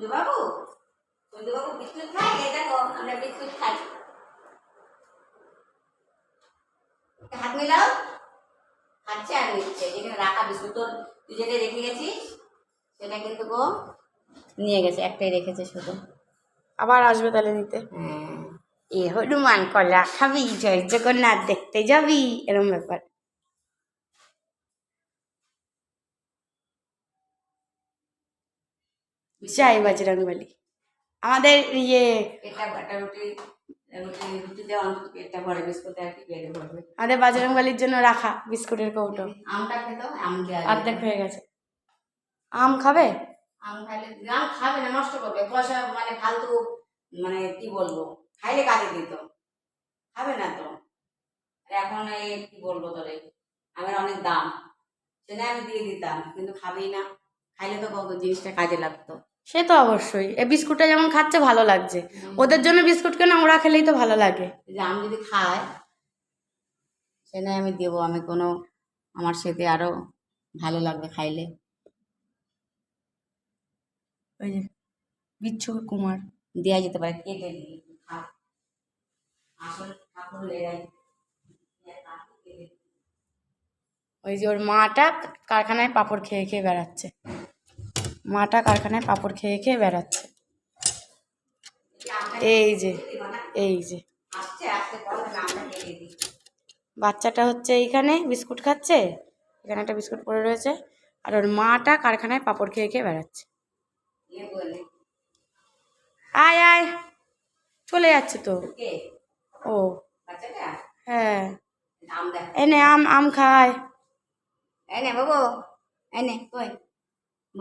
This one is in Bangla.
সঞ্জু বাবু বিস্কুট খাই এই দেখো আমরা বিস্কুট খাই। হাত মিলাও। খাচ্ছে আর নিচ্ছে যেখানে রাখা বিস্কুট তোর তুই যেটা রেখে গেছিস সেটা কিন্তু গো নিয়ে গেছে একটাই রেখেছে শুধু। আবার আসবে তাহলে নিতে। হ্যাঁ। এ হনুমান কলা খাবি জয় জগন্নাথ দেখতে যাবি এরম ব্যাপার। যাই বাজরাং বালি। আমাদের ইয়ে আমাদের বাজরাং বালির জন্য রাখা বিস্কুটের কৌটো। অর্ধেক হয়ে গেছে। আম খাবে? আম খাইলে আম খাবে না নষ্ট করবে। পয়সা মানে ফালতু মানে কি বলব? খাইলে কাজে দিত খাবে না তো। এখন এই কি বলব তোরে? আমের অনেক দাম। সেটা আমি দিয়ে দিতাম কিন্তু খাবেই না। খাইলে তো কত জিনিসটা কাজে লাগতো। সে তো অবশ্যই। এই বিস্কুটটা যেমন খাচ্ছে ভালো লাগছে। ওদের জন্য বিস্কুট কেন ওরা খেলেই তো ভালো লাগে। যে আম যদি খায় সে নয় আমি দেবো আমি কোনো আমার সাথে আরও ভালো লাগবে খাইলে। ওই যে বিচ্ছু কুমার। দেওয়া যেতে পারে কেটে ওই যে ওর মাটা কারখানায় পাপড় খেয়ে খেয়ে বেড়াচ্ছে। মাটা কারখানায় পাপড় খেয়ে খেয়ে বেড়াচ্ছে। এই যে এই যে। বাচ্চাটা হচ্ছে এইখানে, বিস্কুট খাচ্ছে। এখানে একটা বিস্কুট পড়ে রয়েছে। আর ওর মাটা কারখানায় পাপড় খেয়ে খেয়ে বেড়াচ্ছে। আয় আয়। চলে যাচ্ছে তো। ও। হ্যাঁ। এনে আম আম খায় এনে বাবু এই নে কই?